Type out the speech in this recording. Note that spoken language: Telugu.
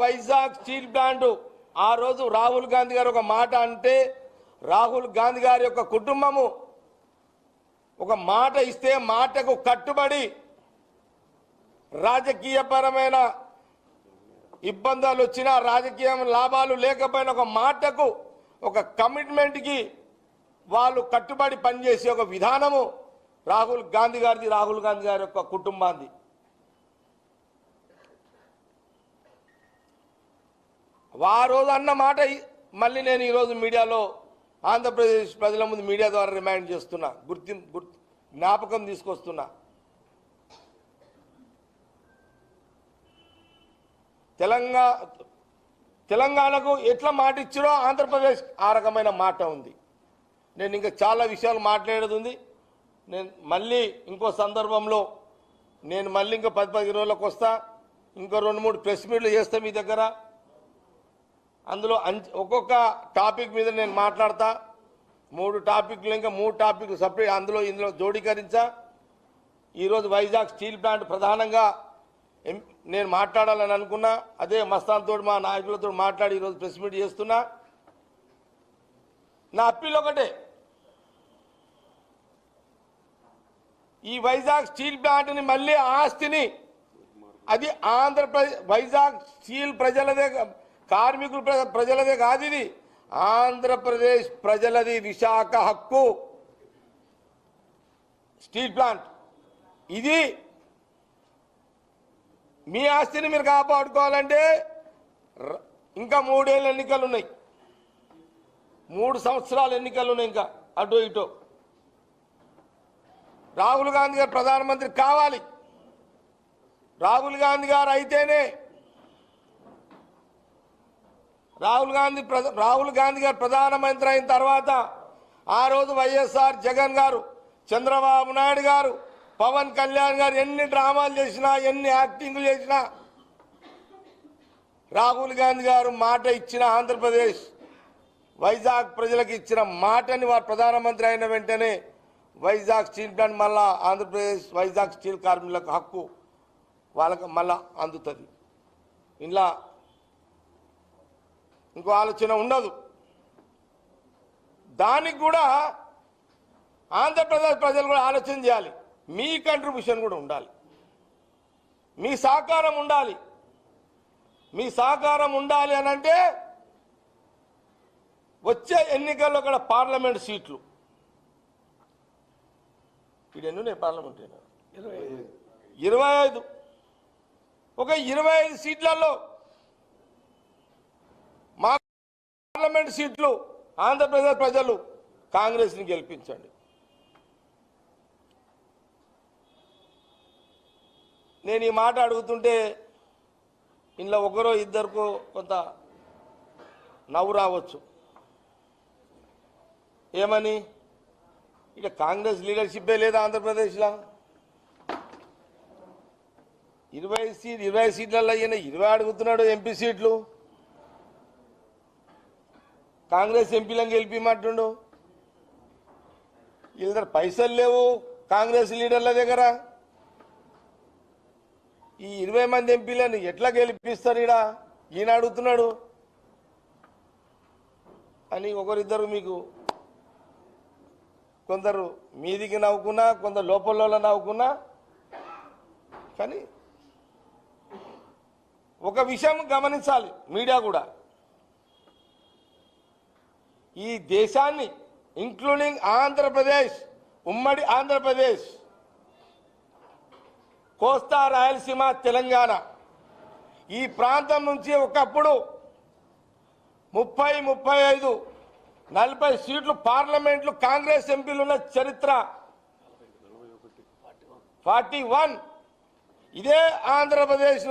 Vizag steel plant. ఆ రోజు రాహుల్ గాంధీ గారు ఒక మాట అంటే రాహుల్ గాంధీ గారి యొక్క కుటుంబము ఒక మాట ఇస్తే మాటకు కట్టుబడి రాజకీయపరమైన ఇబ్బందులు వచ్చినా రాజకీయ లాభాలు లేకపోయినా ఒక మాటకు ఒక కమిట్మెంట్కి వాళ్ళు కట్టుబడి పనిచేసే ఒక విధానము రాహుల్ గాంధీ గారిది రాహుల్ గాంధీ గారి యొక్క కుటుంబాన్ని ఆ రోజు అన్న మాట మళ్ళీ నేను ఈరోజు మీడియాలో ఆంధ్రప్రదేశ్ ప్రజల ముందు మీడియా ద్వారా రిమైండ్ చేస్తున్నా గుర్తి గుర్తు జ్ఞాపకం తీసుకొస్తున్నా. తెలంగాణ తెలంగాణకు ఎట్లా మాట ఇచ్చారో ఆంధ్రప్రదేశ్ ఆ రకమైన మాట ఉంది. నేను ఇంకా చాలా విషయాలు మాట్లాడేది ఉంది. నేను మళ్ళీ ఇంకో సందర్భంలో నేను మళ్ళీ ఇంకో పది పది రోజులకు వస్తా ఇంకో రెండు మూడు ప్రెస్ మీట్లు చేస్తా మీ దగ్గర. అందులో ఒక్కొక్క టాపిక్ మీద నేను మాట్లాడతా. మూడు టాపిక్లు ఇంకా మూడు టాపిక్లు సపరేట్ అందులో ఇందులో జోడీకరించా. ఈరోజు వైజాగ్ స్టీల్ ప్లాంట్ ప్రధానంగా నేను మాట్లాడాలని అనుకున్నా. అదే మస్తాన్ మా నాయకులతో మాట్లాడి ఈరోజు ప్రెస్ మీట్ చేస్తున్నా. నా అప్పీల్ ఒకటే. ఈ వైజాగ్ స్టీల్ ప్లాంట్ని మళ్ళీ ఆస్తిని అది ఆంధ్రప్రదేశ్ వైజాగ్ స్టీల్ ప్రజలదే కార్మికులు ప్రజలదే కాదు ఇది. ఆంధ్రప్రదేశ్ ప్రజలది విశాఖ హక్కు. Steel plant. ఇది మీ ఆస్తిని మీరు కాపాడుకోవాలంటే ఇంకా మూడేళ్ళు ఎన్నికలు ఉన్నాయి. మూడు సంవత్సరాలు ఎన్నికలు ఉన్నాయి ఇంకా అటు ఇటు. రాహుల్ గాంధీ గారు ప్రధానమంత్రి కావాలి. రాహుల్ గాంధీ గారు అయితేనే రాహుల్ గాంధీ రాహుల్ గాంధీ గారు ప్రధానమంత్రి అయిన తర్వాత ఆ రోజు వైఎస్ఆర్ జగన్ గారు చంద్రబాబు నాయుడు గారు పవన్ కళ్యాణ్ గారు ఎన్ని డ్రామాలు చేసినా ఎన్ని యాక్టింగ్లు చేసినా రాహుల్ గాంధీ గారు మాట ఇచ్చిన ఆంధ్రప్రదేశ్ వైజాగ్ ప్రజలకు ఇచ్చిన మాటని వారు ప్రధానమంత్రి అయిన వెంటనే వైజాగ్ స్టీల్ ప్లాంట్ మళ్ళా ఆంధ్రప్రదేశ్ వైజాగ్ స్టీల్ కార్మికులకు హక్కు వాళ్ళకు మళ్ళా అందుతుంది. ఇలా ఇంకో ఆలోచన ఉండదు. దానికి కూడా ఆంధ్రప్రదేశ్ ప్రజలు కూడా ఆలోచన చేయాలి. మీ కంట్రిబ్యూషన్ కూడా ఉండాలి. మీ సహకారం ఉండాలి. మీ సహకారం ఉండాలి అని అంటే వచ్చే ఎన్నికల్లో కూడా పార్లమెంట్ సీట్లు. ఇది ఎన్ని ఉన్నాయి పార్లమెంట్ ఇరవై ఐదు. ఒక ఇరవై ఐదు సీట్లలో మా పార్లమెంట్ సీట్లు ఆంధ్రప్రదేశ్ ప్రజలు కాంగ్రెస్ని గెలిపించండి. నేను ఈ మాట అడుగుతుంటే ఇంట్లో ఒకరో ఇద్దరికో కొంత నవ్వు రావచ్చు. ఏమని? ఇక కాంగ్రెస్ లీడర్షిప్పే లేదా ఆంధ్రప్రదేశ్లో? ఇరవై సీట్ ఇరవై సీట్లలో ఈయన ఇరవై అడుగుతున్నాడు ఎంపీ సీట్లు. కాంగ్రెస్ ఎంపీలను గెలిపిమంటుండు. వీళ్ళ దగ్గర పైసలు లేవు కాంగ్రెస్ లీడర్ల దగ్గర. ఈ ఇరవై మంది ఎంపీలను ఎట్లా గెలిపిస్తారు ఈడ? ఈయన అడుగుతున్నాడు. అని ఒకరిద్దరు మీకు కొందరు మీదికి నవ్వుకున్నా కొందరు లోపల నవ్వుకున్నా. కానీ ఒక విషయం గమనించాలి మీడియా కూడా. ఈ దేశాన్ని ఇంక్లూడింగ్ ఆంధ్రప్రదేశ్ ఉమ్మడి ఆంధ్రప్రదేశ్ కోస్తా రాయలసీమ తెలంగాణ. ఈ ప్రాంతం నుంచి ఒకప్పుడు ముప్పై ముప్పై ఐదు నలభై సీట్లు పార్లమెంట్లు కాంగ్రెస్ ఎంపీలు ఉన్న చరిత్ర. Forty one. ఇదే ఆంధ్రప్రదేశ్ నుంచి